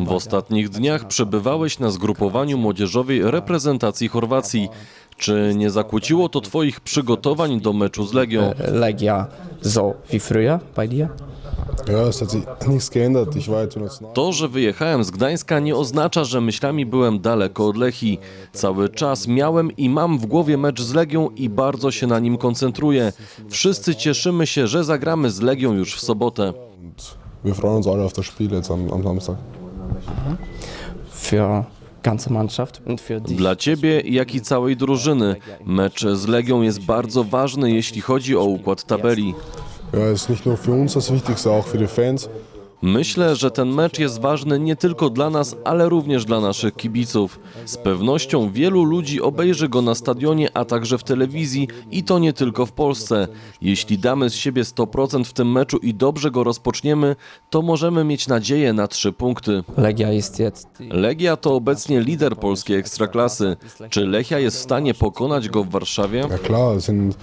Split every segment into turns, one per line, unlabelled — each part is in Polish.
W ostatnich dniach przebywałeś na zgrupowaniu młodzieżowej reprezentacji Chorwacji. Czy nie zakłóciło to Twoich przygotowań do meczu z Legią?
Äh, Legia so wie früher
national.
To, że wyjechałem z Gdańska nie oznacza, że myślami byłem daleko od Lechii. Cały czas miałem i mam w głowie mecz z Legią i bardzo się na nim koncentruję. Wszyscy cieszymy się, że zagramy z Legią już w sobotę.
Wir freuen uns alle auf das Spiel jetzt am, am Samstag.
Für.
Dla ciebie, jak i całej drużyny, mecz z Legią jest bardzo ważny, jeśli chodzi o układ tabeli. Myślę, że ten mecz jest ważny nie tylko dla nas, ale również dla naszych kibiców. Z pewnością wielu ludzi obejrzy go na stadionie, a także w telewizji i to nie tylko w Polsce. Jeśli damy z siebie 100% w tym meczu i dobrze go rozpoczniemy, to możemy mieć nadzieję na trzy punkty.
Legia die
Legia to obecnie lider polskiej ekstraklasy. Czy Lechia jest w stanie pokonać go w Warszawie?
Ja klar, sind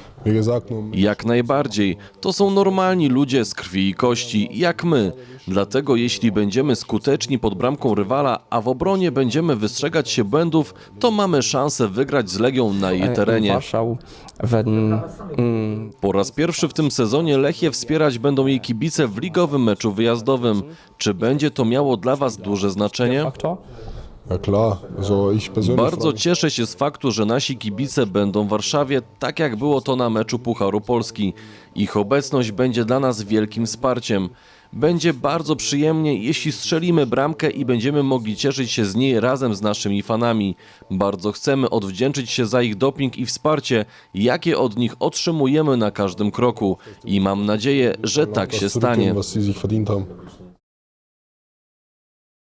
Jak najbardziej. To są normalni ludzie z krwi i kości, jak my. Dlatego jeśli będziemy skuteczni pod bramką rywala, a w obronie będziemy wystrzegać się błędów, to mamy szansę wygrać z Legią na jej terenie.
Mm,
Po raz pierwszy w tym sezonie Lechię wspierać będą jej kibice w ligowym meczu wyjazdowym. Czy będzie to miało dla Was duże znaczenie? Bardzo cieszę się z faktu, że nasi kibice będą w Warszawie, tak jak było to na meczu Pucharu Polski. Ich obecność będzie dla nas wielkim wsparciem. Będzie bardzo przyjemnie, jeśli strzelimy bramkę i będziemy mogli cieszyć się z niej razem z naszymi fanami. Bardzo chcemy odwdzięczyć się za ich doping i wsparcie, jakie od nich otrzymujemy na każdym kroku. I mam nadzieję, że tak się stanie.